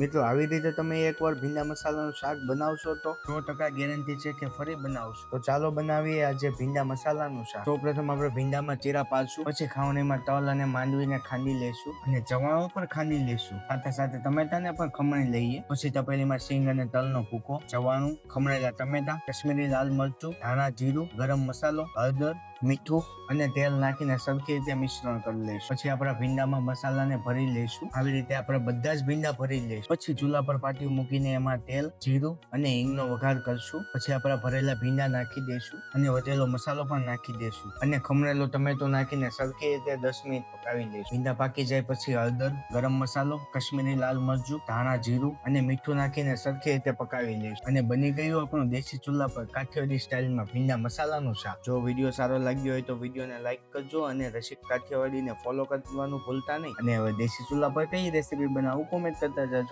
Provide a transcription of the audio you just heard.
મિત્રો, આવી રીતે તમે એકવાર ભીંડા મસાલાનું શાક બનાવશો તો સો ટકા ગેરંટી છે કે ફરી બનાવશો. તો ચાલો બનાવીએ આજે ભીંડા મસાલાનું શાક. સૌ પ્રથમ આપણે ભીંડામાં ચીરા પાડશું. પછી ખાવણીમાં તલ અને માંડવીને ખાંડી લેશું અને ચવાણો પણ ખાંડી લેશું. સાથે સાથે ટમેટાને પણ ખમણી લઈએ. પછી તપેલીમાં સિંગ અને તલનો ભૂકો ચવાણું ખમણેલા ટમેટા, કાશ્મીરી લાલ મરચું, ધાણા જીરું, ગરમ મસાલો, હળદર મીઠું અને તેલ નાખીને સરખી રીતે મિશ્રણ કરી લઈશું. પછી આપણા ભીંડામાં મસાલાને ભરી લઈશું. આવી રીતે આપણે બધા જ ભીંડા ભરી લઈશું. પછી ચૂલા પર પાટિયું મૂકીને એમાં તેલ, જીરું અને હિંગનો વઘાર કરશું. પછી આપણા ભરેલા ભીંડા નાખી દઈશું અને વધેલો મસાલો પણ નાખી દઈશું. અને ખમણેલો ટમેટો નાખીને સરખી રીતે દસ મિનિટ પકાવી લઈશું. ભીંડા પાકી જાય પછી હળદર, ગરમ મસાલો, કશ્મીરી લાલ મરચું, ધાણા, જીરું અને મીઠું નાખીને સરખી રીતે પકાવી લઈશું. અને બની ગયું આપણું દેશી ચૂલા પર કાઠિયાવાડી સ્ટાઇલમાં ભીંડા મસાલાનું શાક. જો વીડિયો સારો લાગ્યો હોય તો વિડીયોને લાઈક કરજો અને રસિક કાઠિયાવાડીને ફોલો કરવાનું ભૂલતા નહીં. અને હવે દેશી ચૂલા પર કઈ રેસીપી બનાવું કોમેન્ટ કરતા જાજો.